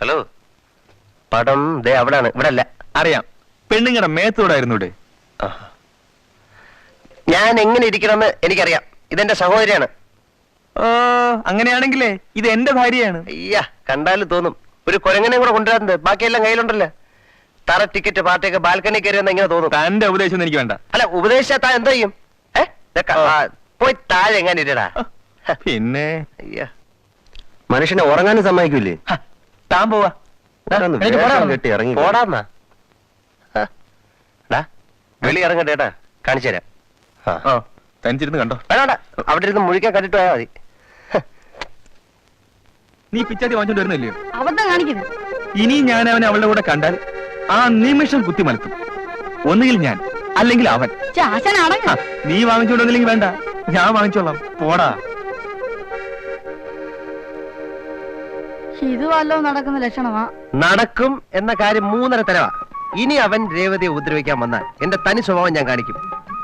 Hello പടം ദേ അവിടാണ്. ഇവിടെ അല്ല അറിയാം. പെണ്ണുങ്ങളുടെ മേത്തോടായിരുന്നു ഇവിടെ ഞാൻ എങ്ങനെ ഇരിക്കണമെന്ന് എനിക്കറിയാം. ഇതെന്റെ സഹോദരിയാണ്. ഓ അങ്ങനെയാണെങ്കിലേ ഇത് എന്റെ ഭാര്യയാണ്. അയ്യ കണ്ടാലും തോന്നും. ഒരു കുരങ്ങനെ കൂടെ കൊണ്ടുവരുന്നത് ബാക്കിയെല്ലാം കയ്യിലുണ്ടല്ലോ? തറ ടിക്കറ്റ് പാർട്ടിയൊക്കെ ബാൽക്കണി കയറി വന്ന ഇങ്ങനെ തോന്നും. തന്റെ ഉപദേശം എനിക്ക് വേണ്ട. അല്ല ഉപദേശിച്ചാ താൻ എന്താ ചെയ്യും? ഏ? ഇതൊക്കെ, ആ, പോയി താഴെ എങ്ങനെ ഇരടാ പിന്നെ? അയ്യ. മനുഷ്യനെ ഉറങ്ങാനും സമ്മതിക്കൂലേ? ഹ, താൻ പോവാ. പോടാന്നാ. വെളി ഇറങ്ങട്ടെ ഏട്ടാ കാണിച്ചു തരാം. തനിച്ചിരുന്ന് കണ്ടോ? വേണ്ട. അവിടെ ഇരുന്ന് മുഴിക്കാൻ കണ്ടിട്ട് പോയാൽ മതി. നീ പിച്ചാത്തി വാങ്ങിച്ചോണ്ട് വരുന്നില്ലയോ? അബദ്ധം കാണിക്കുന്നത് ഇനി ഞാൻ അവനെ അവളുടെ കൂടെ കണ്ടാൽ ആ നിമിഷം കുത്തി മലത്തും ഒന്നുകിൽ ഞാൻ അല്ലെങ്കിൽ അവൻ. നീ വാങ്ങിച്ചോണ്ടെങ്കിൽ വേണ്ട. ഞാൻ വാങ്ങിച്ചോളാം. പോടാ. ഇത് വല്ലതും നടക്കുന്ന ലക്ഷണമാ. നടക്കും എന്ന കാര്യം മൂന്നര തരവാ. ഇനി അവൻ രേവതിയെ ഉപദ്രവിക്കാൻ വന്നാൽ എന്റെ തനി സ്വഭാവം ഞാൻ കാണിക്കും.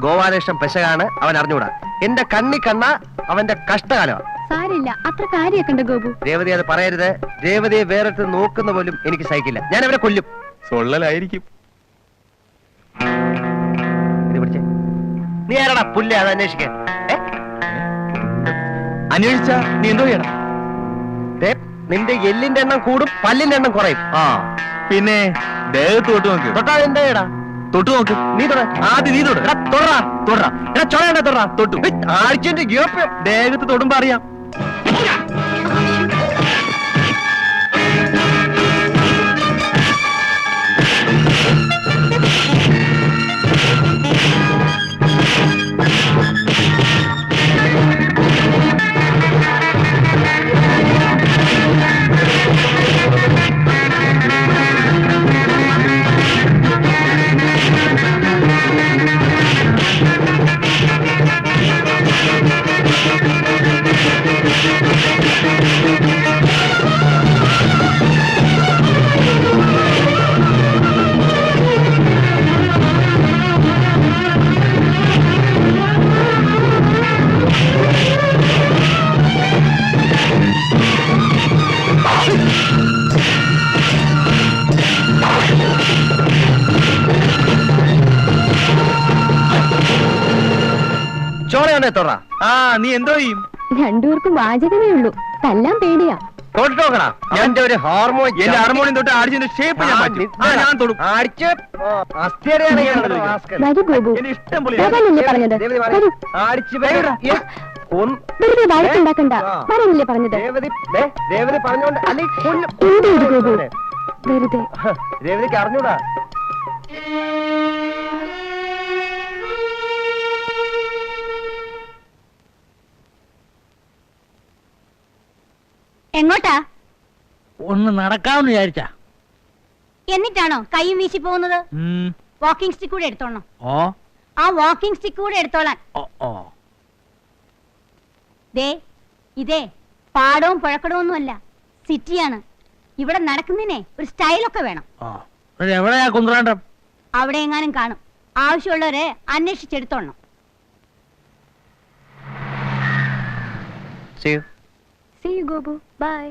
ഗോപാലകൃഷ്ണൻ പെശകാണ് അവൻ അറിഞ്ഞുകൂടാ. എന്റെ കണ്ണി കണ്ണ അവന്റെ കഷ്ടകാലമാണ് സാരില്ല അത്ര കാര്യമൊക്കെ ഉണ്ട് ഗോപു. രേവതി അത് പറയരുത്. രേവതിയെ വേറിട്ട് നോക്കുന്ന പോലും എനിക്ക് സഹിക്കില്ല. ഞാൻ അവരെ കൊല്ലും. സൊള്ളലായിരിക്കും. ഇത് പിടിച്ചേ. നീ ആരാടാ പുല്ല്? അത് അന്വേഷിക്കാൻ ഏ? അന്വേഷിച്ച നീ എന്തോ ചെയ്യണം. ദേ, നിന്റെ എല്ലിന്റെ എണ്ണം കൂടും പല്ലിന്റെ എണ്ണം കുറയും. ആ പിന്നെ ദേഹത്ത് തൊട്ട് നോക്ക്. തൊട്ടാ എന്താ ചെയ്യടാ തൊട്ട് നോക്ക്. നീ തൊട. ആദ്യം നീ തൊട. തൊടടാ. തൊടറാ എടാ, തൊടടാ. ആഴ്ചന്റെ ഗ്യോപ്പ്. ദേഹത്ത് തൊടുമ്പോ അറിയാം. തൊട ആ നീ എന്തോ ചെയ്യും? രണ്ടുപേർക്കും വാചകമേ ഉള്ളൂ. തല്ലാൻ പേടിയാ. തൊട്ട് നോക്കടാ. എന്റെ ഒരു ഹോർമോൺ എന്റെ ഹാർമോണിയം തൊട്ട് ആടിച്ചതിന്റെ ഷേപ്പ് ഞാൻ മാറ്റും. ആ ഞാൻ തൊടും. അടിച്ച്. rascal. വരൂ ഗോപു. എന്നെ ഇഷ്ടം പോലെ പോകാനല്ലേ പറഞ്ഞത്. വരൂ. അടിച്ച് വെറുതെ വഴക്കുണ്ടാക്കണ്ട. വരാനല്ലേ പറഞ്ഞത്? രേവതി ദേ, രേവതി പറഞ്ഞോണ്ട് അല്ലെങ്കിൽ കൊല്ലും. എന്ത് ഇത് ഗോപു? വെറുതെ. രേവതിക്ക് അറിഞ്ഞൂടാ. എങ്ങോട്ടാ? ഒന്ന് നടക്കാമെന്ന് വിചാരിച്ചാ. എന്നിട്ടാണോ കൈയും വീശി പോകുന്നത്? വാക്കിംഗ് സ്റ്റിക്ക് കൂടെ എടുത്തോളണം. ഓ. ആ വാക്കിംഗ് സ്റ്റിക്ക് കൂടെ എടുത്തോളാൻ. ഓ ഓ. ദേ ഇതേ പാടവും പുഴക്കടവും അല്ല. സിറ്റിയാണ്. ഇവിടെ നടക്കുന്നതിനെ ഒരു സ്റ്റൈലൊക്കെ വേണം. എവിടെയാ കുന്ത്രാണ്ടം? അവിടെ എങ്ങാനും കാണും. ആവശ്യമുള്ളവരെ അന്വേഷിച്ചെടുത്തോളണം. See you. See you Gopu bye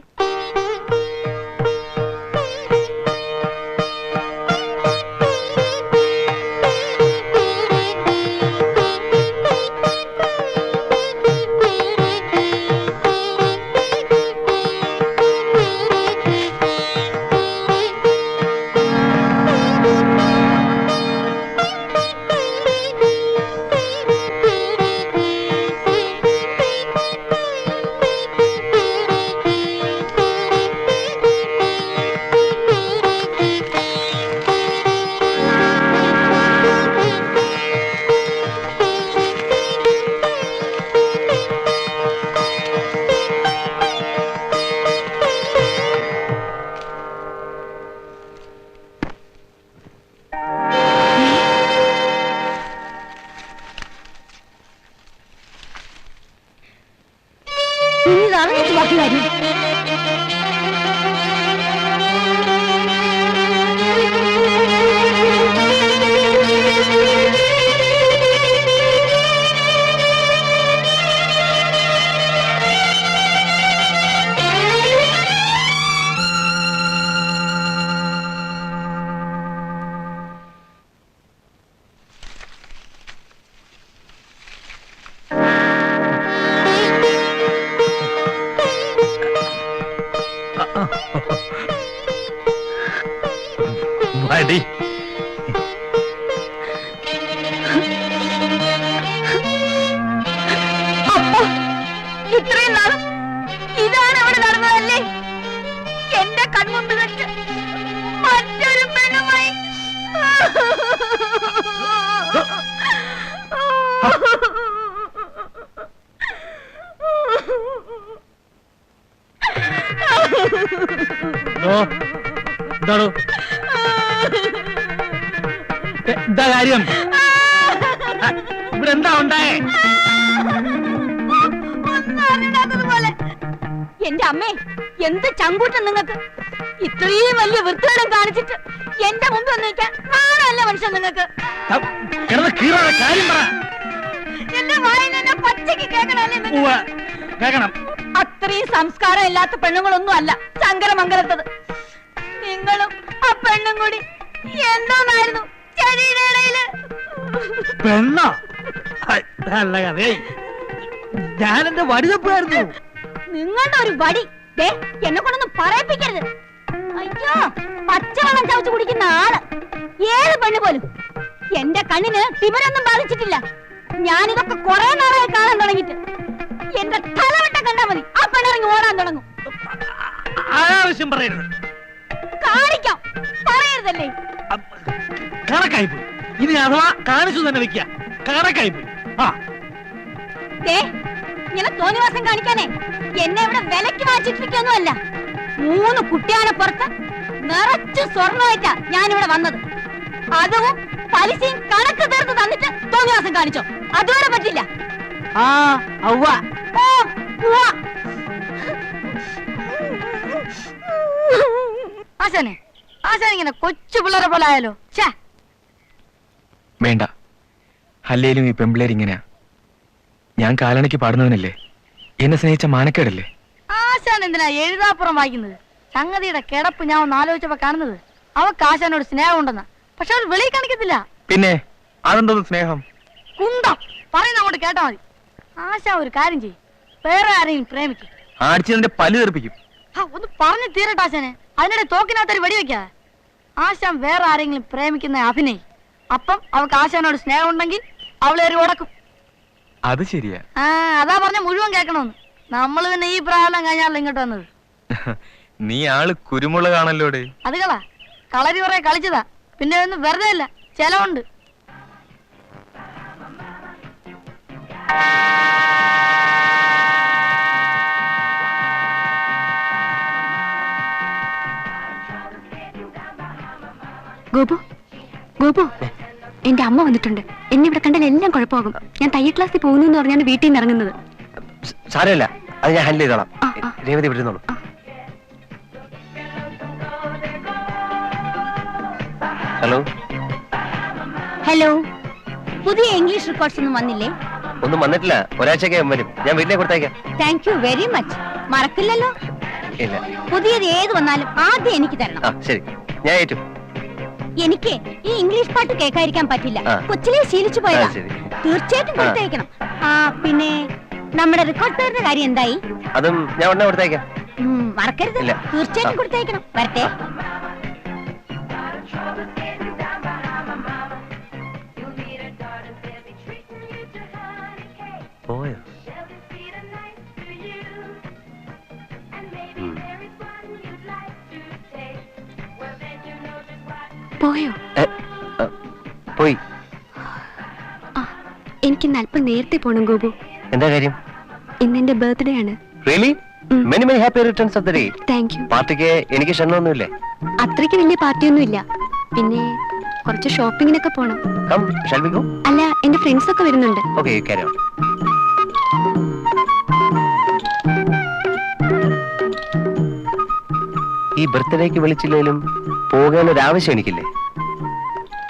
তিনি রাগের বাকি রাখেন അപ്പോ ഇത്രയും നാളും ഇതാണ് അവിടെ നടന്നതല്ലേ? എന്റെ കൺമുമ്പിൽ വെച്ച് മറ്റൊരു പെണ്ണുമായി ഓ എന്താ കാര്യം? ഇവിടെ എന്താ ഉണ്ടായേ? എന്റെ അമ്മേ എന്ത് ചങ്കൂട്ടം നിങ്ങൾക്ക്? ഇത്രയും വലിയ വൃത്തികേടും കാണിച്ചിട്ട് എന്റെ മുമ്പിൽ നിൽക്കാൻ നാണല്ല മനുഷ്യൻ എന്റെ വായിൽ എന്നെ പച്ചയ്ക്ക് കേൾക്കണല്ലേ അത്രയും സംസ്കാരം ഇല്ലാത്ത പെണ്ണുങ്ങളൊന്നും അല്ല ശങ്കരമംഗലത്തത്. നിങ്ങളും ആ പെണ്ണും കൂടി എന്തോന്നായിരുന്നു? പെണ്ണോ നല്ല കഥയായി ഞാൻ എന്റെ വടിതപ്പായിരുന്നു നിങ്ങളുടെ ഒരു വടി എന്നെ കൊണ്ടൊന്ന് പറയിപ്പിക്കരുത് അയ്യോ പച്ചവെള്ളം ചവച്ച് കുടിക്കുന്ന ആൾ ഏത് പെണ്ണ് പോലും എന്റെ കണ്ണിന് തിമരൊന്നും ബാധിച്ചിട്ടില്ല ഞാനിതൊക്കെ കുറെ നാളായി കാണാൻ തുടങ്ങിട്ട് എന്റെ തലവട്ട കണ്ടാ മതി ആ പെണ്ണിറങ്ങി ഓടാൻ തുടങ്ങും അനാവശ്യം പറയരുത് കാണിക്കാം പറയരുതല്ലേ കണക്കായി പോയി ഇനി അഥവാ കാണിച്ചു തന്നെ വെക്ക കണക്കായി പോയി ആ ഇങ്ങനെ തോന്നിവാസം കാണിക്കാനേ എന്നെ ഇവിടെ വിലക്ക് വാങ്ങിച്ചിട്ടിരിക്കൊന്നുമല്ല മൂന്ന് കുട്ടിയാണെ പുറത്ത് നിറച്ചു സ്വർണമായിട്ടാ ഞാനിവിടെ വന്നത്. അതും പലിശയും കണക്ക് തീർത്ത് തന്നിട്ട് തോന്നിവാസം കാണിച്ചോ. അതുവരെ പറ്റില്ല. ആ ഔവ ഓ, ഉവ്വ. ആശാനെ ആശാൻ ഇങ്ങനെ കൊച്ചു പിള്ളേരെ പോലെ ആയാലോ? വേണ്ട. അല്ലേലും ഈ പെമ്പിളേരിങ്ങനെയാ ഞാൻ കാലണയ്ക്ക് പാടുന്നവനല്ലേ. എന്നെ സ്നേഹിച്ച മാനക്കേടല്ലേ. ആശാൻ എന്തിനാ എഴുതാപ്പുറം വായിക്കുന്നത്? സംഗതിയുടെ കിടപ്പ് ഞാൻ ഒന്ന് ആലോചിച്ചപ്പോ കാണുന്നത്. അവക്ക് ആശാനോട് സ്നേഹം ഉണ്ടെന്ന പക്ഷെ അവൾ വെളിയിൽ കാണിക്കത്തില്ല. പിന്നെ അതെന്തോന്ന് സ്നേഹം? കുന്തം. പറയുന്ന അങ്ങോട്ട് കേട്ടാ മതി. ആശാ ഒരു കാര്യം ചെയ്യും. വേറെ ആരെയും പ്രേമിക്കും. ആടിച്ചതിന്റെ പല്ല് തെറിപ്പിക്കും. ഒന്ന് പറഞ്ഞു തീരട്ടെ ആശാനെ. അതിനിടെ തോക്കിനകത്തൊരു വെടിവെക്കാ. ആശാൻ വേറെ ആരെങ്കിലും പ്രേമിക്കുന്ന അഭിനയ്. അപ്പം അവൾക്ക് ആശാനോട് സ്നേഹം ഉണ്ടെങ്കിൽ അവളെ ഒരു ഉടക്കും. അത് ശരിയാ. ആ അതാ പറഞ്ഞ മുഴുവൻ കേൾക്കണമെന്ന്. നമ്മൾ പിന്നെ ഈ പ്രായം കഴിഞ്ഞാലും ഇങ്ങോട്ട് വന്നത്. നീ ആൾ കുരുമുളകാണല്ലോടെ. അത് കളാ. കളരി കുറെ കളിച്ചതാ. പിന്നെ ഒന്നും വെറുതെ അല്ല ചെലവുണ്ട്. ഗോപു ഗോപു. എന്റെ അമ്മ വന്നിട്ടുണ്ട്. എന്നെ ഇവിടെ കണ്ടാൽ എല്ലാം കുഴപ്പമാകും. ഞാൻ തയ്യൽ ക്ലാസ്സിൽ പോകുന്നു എന്ന് പറഞ്ഞാണ് വീട്ടിൽ നിന്ന് ഇറങ്ങുന്നത്. സാരമില്ല. അത് ഞാൻ ഹാൻഡിൽ ചെയ്തോളാം. രേവതി വിടുന്നോളൂ ഹലോ? ഹലോ. പുതിയ ഇംഗ്ലീഷ് റെക്കോർഡ്സ് ഒന്നും വന്നില്ലേ? ഒന്നും വന്നിട്ടില്ല. ഒരാഴ്ചക്കകം വരും. ഞാൻ വീട്ടിലേക്ക് കൊടുത്തേക്കാം താങ്ക് യു വെരി മച്ച് മറക്കില്ലല്ലോ? ഇല്ല. പുതിയത് ഏത് വന്നാലും ആദ്യം എനിക്ക് തരണം. ആ ശരി. ഞാൻ ഏറ്റു. എനിക്ക് ഈ ഇംഗ്ലീഷ് പാട്ട് കേൾക്കാതിരിക്കാൻ പറ്റില്ല. ആ. കൊച്ചിലെ ശീലിച്ചു പോയതാ. ആ, ശരി. തീർച്ചയായിട്ടും. കൊടുത്തയക്കണം ആ പിന്നെ നമ്മുടെ റെക്കോർഡ് പേരുടെ കാര്യം എന്തായി? അതും ഞാൻ ഉടനെ കൊടുത്തേക്കാം. ഉം, മറക്കരുത്. ഇല്ല. തീർച്ചയായിട്ടും കൊടുത്തേക്കണം. കൊടുത്തയക്കണം വരട്ടെ. പോയോ? പോയി. എനിക്ക് അല്പം നേരത്തെ പോണം ഗോപു. എന്താ കാര്യം? ഇന്ന് എന്റെ ബർത്ത്ഡേ ആണ്. Really. Many many happy returns of the day thank you പാർട്ടിക്ക് എനിക്ക് ക്ഷണമൊന്നുമില്ലേ? അത്രയ്ക്ക് വലിയ പാർട്ടിയൊന്നും ഇല്ല പിന്നെ കുറച്ച് ഷോപ്പിങ്ങിനൊക്കെ പോണം. കം ഷാൽ വി ഗോ അല്ല എന്റെ ഫ്രണ്ട്സ് ഒക്കെ വരുന്നുണ്ട്. ഓക്കേ ഓൺ ഈ ബർത്ത്ഡേക്ക് വിളിച്ചില്ലേലും ആവശ്യം എനിക്കില്ലേ?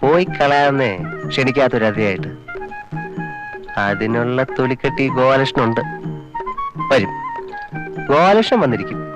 പോയി കളയാന്നേ ക്ഷണിക്കാത്തൊരതിയായിട്ട്. അതിനുള്ള തൊലിക്കെട്ടി ഗോപാലകൃഷ്ണൻ ഉണ്ട് വരും. ഗോപാലകൃഷ്ണൻ വന്നിരിക്കും.